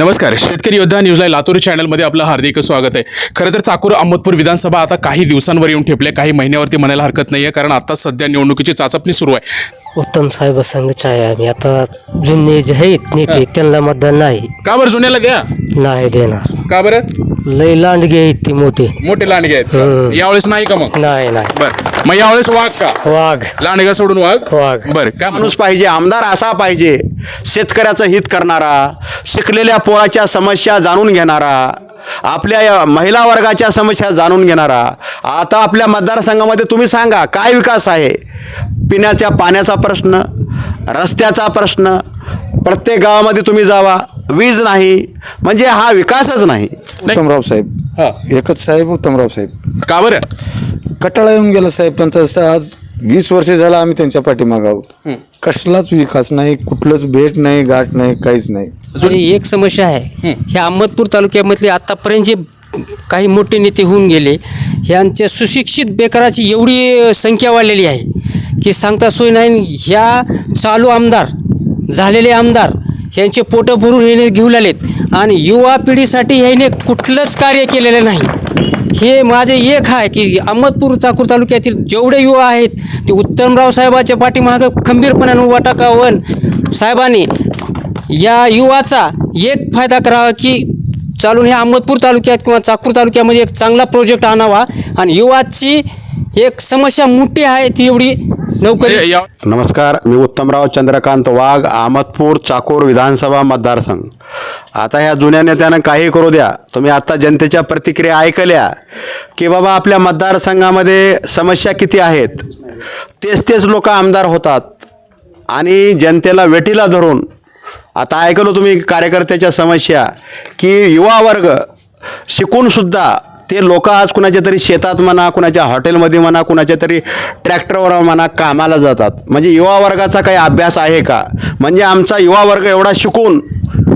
नमस्कार. शेतकरी योद्धा न्यूजला लातूर चॅनलमध्ये आपलं हार्दिक स्वागत आहे. खरं तर चाकूर अहमदपूर विधानसभा आता काही दिवसांवर येऊन ठेपले काही महिन्यावरती म्हणायला हरकत नाही आहे कारण आता सध्या निवडणुकीची चाचपणी सुरू आहे. उत्तम साहेब संघच आहे आम्ही. आता जुने जे आहेत नेते त्यांना मतदान नाही. का बरं जुन्याला द्या? नाही देणार. का बरं? लय लांडगे आहेत ती मोठे. मोठे लांडगे आहेत. यावेळेस नाही का मग? नाही नाही. बरं. मग यावेळेस वाघ का? वाघ. लांडगा सोडून वाघ? वाघ. बरं काय माणूस पाहिजे आमदार असा पाहिजे शेतकऱ्याचं हित करणारा शिकलेल्या पोराच्या समस्या जाणून घेणारा आपल्या या महिला वर्गाच्या समस्या जाणून घेणारा. आता आपल्या मतदारसंघामध्ये तुम्ही सांगा काय विकास आहे? पिण्याच्या पाण्याचा प्रश्न रस्त्याचा प्रश्न प्रत्येक गावामध्ये तुम्ही जावा. वीज नाही. म्हणजे हा विकासच नाही. उत्तमराव साहेब. हा. एकच साहेब उत्तमराव साहेब. का बरं? कटाळा येऊन गेला साहेब. त्यांचा स- आज वीस वर्ष झालं आम्ही त्यांच्या पाठीमाग आहोत. कसलाच विकास नाही कुठलंच भेट नाही गाठ नाही काहीच नाही. आणि एक समस्या आहे. ह्या अहमदपूर तालुक्यामधले आतापर्यंत जे काही मोठे नेते होऊन गेले ह्यांच्या सुशिक्षित बेकाराची एवढी संख्या वाढलेली आहे की सांगता सोय नाही. ह्या चालू आमदार झालेले आमदार ह्यांचे पोटं भरून ह्याने घेऊन आलेत. आणि युवा पिढीसाठी ह्याने कुठलंच कार्य केलेलं नाही. हे माझे एक आहे की अहमदपूर चाकूर तालुक्यातील जेवढे युवा आहेत ते उत्तमराव साहेबाच्या पाठीमागं खंबीरपणाने वाटाकावन साहेबांनी या युवाचा एक फायदा करावा की चालून ह्या अहमदपूर तालुक्यात किंवा चाकूर तालुक्यामध्ये एक चांगला प्रोजेक्ट आणावा. आणि युवाची एक समस्या मोठी आहे ती एवढी नोकरी. या- नमस्कार मी उत्तमराव चंद्रकांत वाघ अहमदपूर चाकूर विधानसभा मतदारसंघ. आता ह्या जुन्या नेत्यानं काही करू द्या. तुम्ही आता जनतेच्या प्रतिक्रिया ऐकल्या की बाबा आपल्या मतदारसंघामध्ये समस्या किती आहेत? तेच तेच लोक आमदार होतात. आणि जनतेला वेटीला धरून आता ऐकलो तुम्ही कार्यकर्त्याच्या समस्या की युवा वर्ग शिकूनसुद्धा ते लोक आज कुणाच्या तरी शेतात म्हणा कुणाच्या हॉटेलमध्ये म्हणा कुणाच्या तरी ट्रॅक्टरवर म्हणा कामाला जातात. म्हणजे युवा वर्गाचा काही अभ्यास आहे का? म्हणजे आमचा युवा वर्ग एवढा शिकून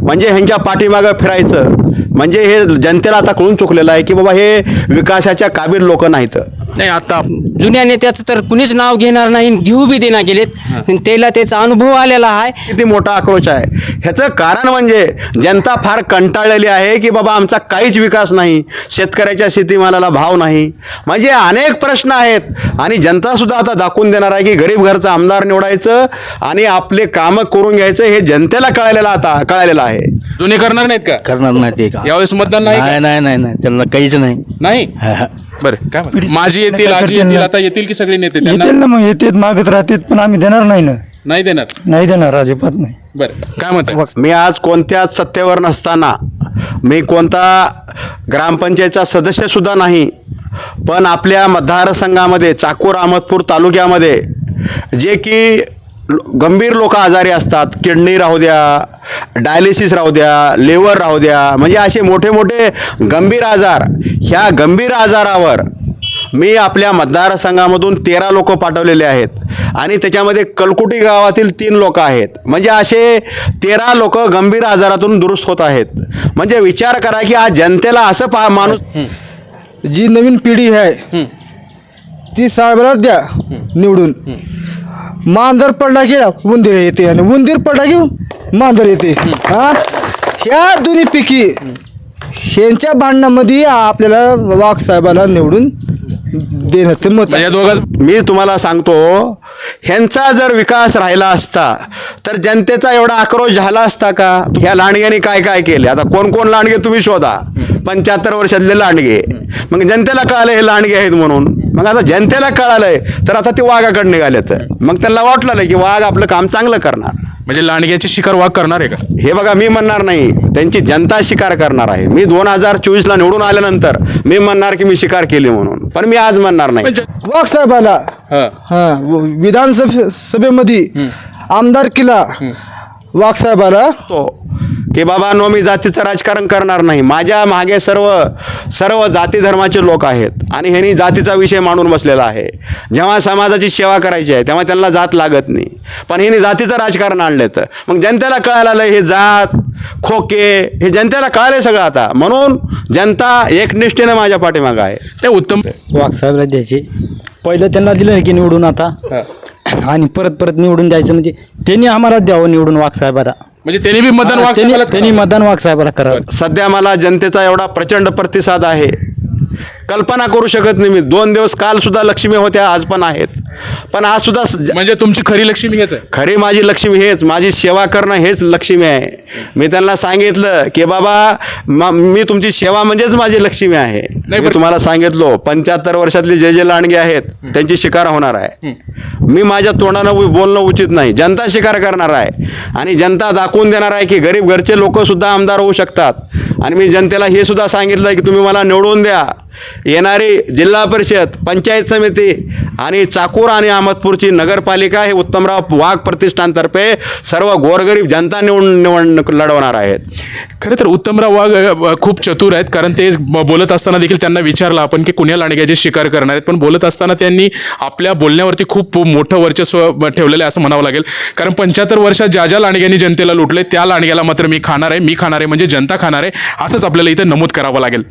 म्हणजे ह्यांच्या पाठीमागं फिरायचं म्हणजे हे जनतेला आता कळून चुकलेलं आहे की बाबा हे विकासाच्या काबीर लोक नाहीत. नाही आता जुन्या नेत्याचं तर कुणीच नाव घेणार नाही आणि घेऊ बी देणार गेलेत. त्याला त्याचा अनुभव आलेला आहे. किती मोठा आक्रोश आहे. ह्याचं कारण म्हणजे जनता फार कंटाळलेली आहे की बाबा आमचा काहीच विकास नाही शेतकऱ्याच्या शेतीमालाला भाव नाही. म्हणजे अनेक प्रश्न आहेत. आणि जनतासुद्धा आता दाखवून देणार आहे की गरीब घरचा आमदार निवडायचं आणि आपले कामं करून घ्यायचं हे जनतेला कळालेलं आता कळालेलं आहे. जुने करणार नाहीत का? करणार नाही ते का? यावेळेस मतदान नाही? नाही नाही नाही नाही. त्यांना काहीच नाही. नाही? हा, हा. बरं काय म्हणता? माझी येतील आजी येतील आता येतील की सगळे नेते? येतील त्यांना ना मग येतात मागत राहतात पण आम्ही देणार नाही ना. नाही देणार? नाही देणार अजिबात नाही. बरं काय म्हणतात मी आज कोणत्याच सत्तेवर नसताना मी कोणता ग्रामपंचायतचा सदस्यसुद्धा नाही पण आपल्या मतदारसंघामध्ये चाकूर अहमदपूर तालुक्यामध्ये जे की लो- गंभीर लोक आजारी असतात किडनी राहू द्या डायलिसिस राहू द्या लिव्हर राहू द्या म्हणजे असे मोठे मोठे गंभीर आजार. ह्या गंभीर आजारावर मी आपल्या मतदारसंघामधून तेरा लोक पाठवलेले आहेत आणि त्याच्यामध्ये कलकुटी गावातील तीन लोक आहेत. म्हणजे असे तेरा लोक गंभीर आजारातून दुरुस्त होत आहेत. म्हणजे विचार करा की आज जनतेला असं पहा माणूस जी नवीन पिढी आहे ती साहेबाला द्या निवडून. मांजर पडला की उंदीर येते आणि उंदीर पडला की मांजर येते हा ह्या दोन्ही पिकी ह्यांच्या भांडणामध्ये आपल्याला वाघ साहेबाला निवडून देण्याचं मत म्हणजे आहे. या दोघांच मी तुम्हाला सांगतो ह्यांचा जर विकास राहिला असता तर जनतेचा एवढा आक्रोश झाला असता का? ह्या लांडग्याने काय काय केले? आता कोण कोण लांडगे तुम्ही शोधा? पंच्याहत्तर वर्षातले लांडगे. मग जनतेला कळालं हे लांडगे आहेत म्हणून. मग आता जनतेला कळालंय तर आता ते वाघाकडे निघालेत. मग त्यांना वाटलं की वाघ आपलं काम चांगलं करणार. म्हणजे लांडग्याची शिकार वाघ करणार आहे का? हे बघा मी म्हणणार नाही. त्यांची जनता शिकार करणार आहे. मी दोन हजार चोवीसला निवडून आल्यानंतर मी म्हणणार की मी शिकार केली म्हणून. पण मी आज म्हणणार नाही. म्हणजे वाघ साहेबाला हा. हा विधानसभे सभेमध्ये आमदार किला वाघ साहेबाला तो की बाबा नो मी जातीचं राजकारण करणार नाही. माझ्या मागे सर्व सर्व जाती धर्माचे लोक आहेत. आणि ह्यांनी जातीचा विषय मांडून बसलेला आहे. जेव्हा समाजाची सेवा करायची आहे तेव्हा त्यांना जात लागत नाही. पण ह्यांनी जातीचं राजकारण आणलं तर. मग जनतेला कळायला आलं हे जात खोके हे जनतेला कळाले सगळं आता. म्हणून जनता एकनिष्ठेनं माझ्या पाठीमागं आहे. ते उत्तम वाघ साहेबला द्यायचे पहिलं त्यांना दिलं की निवडून आता. आणि परत परत निवडून द्यायचं म्हणजे त्यांनी आम्हाला द्यावं निवडून वाघ साहेबाला. म्हणजे त्यांनी बी मतदान वाघ त्यांनी साहेबालाच त्यांनी मतदान वाघ साहेबाला करावं. सध्या मला जनतेचा एवढा प्रचंड प्रतिसाद आहे. कल्पना करू शकत नाही मी. दोन दिवस काल सुद्धा लक्ष्मी होत्या आज पण आहेत. पण आज सुद्धा स- म्हणजे तुमची खरी लक्ष्मी हेच आहे. खरी माझी लक्ष्मी हेच. माझी सेवा करणं हेच लक्ष्मी आहे. मी त्यांना सांगितलं की बाबा म- मी तुमची सेवा म्हणजेच माझी लक्ष्मी आहे. मी पण- तुम्हाला सांगितलो पंच्याहत्तर वर्षातले जे जे लांडगे आहेत त्यांची शिकार होणार आहे. मी माझ्या तोंडानं उ- बोलणं उचित नाही. जनता शिकार करणार आहे. आणि जनता दाखवून देणार आहे की गरीब घरचे लोक सुद्धा आमदार होऊ शकतात. आणि मी जनतेला हे सुद्धा सांगितलं की तुम्ही मला निवडून द्या. येणारी जिल्हा परिषद पंचायत समिती आणि चाकूर आणि अहमदपूरची नगरपालिका हे उत्तमराव वाघ प्रतिष्ठानतर्फे सर्व गोरगरीब जनता निवडून निवडणूक लढवणार आहेत. खरं तर उत्तमराव वाघ खूप चतुर आहेत कारण ते बोलत असताना देखील त्यांना विचारलं आपण की कुण्या लांडग्याची शिकार करणार आहेत. पण बोलत असताना त्यांनी आपल्या बोलण्यावरती खूप मोठं वर्चस्व ठेवलेलं आहे असं म्हणावं लागेल. कारण पंच्याहत्तर वर्षात ज्या ज्या लांडग्यांनी जनतेला लुटले त्या लांडग्याला मात्र मी खाणार आहे. मी खाणार आहे म्हणजे जनता खाणार आहे असंच आपल्याला इथं नमूद करावं लागेल.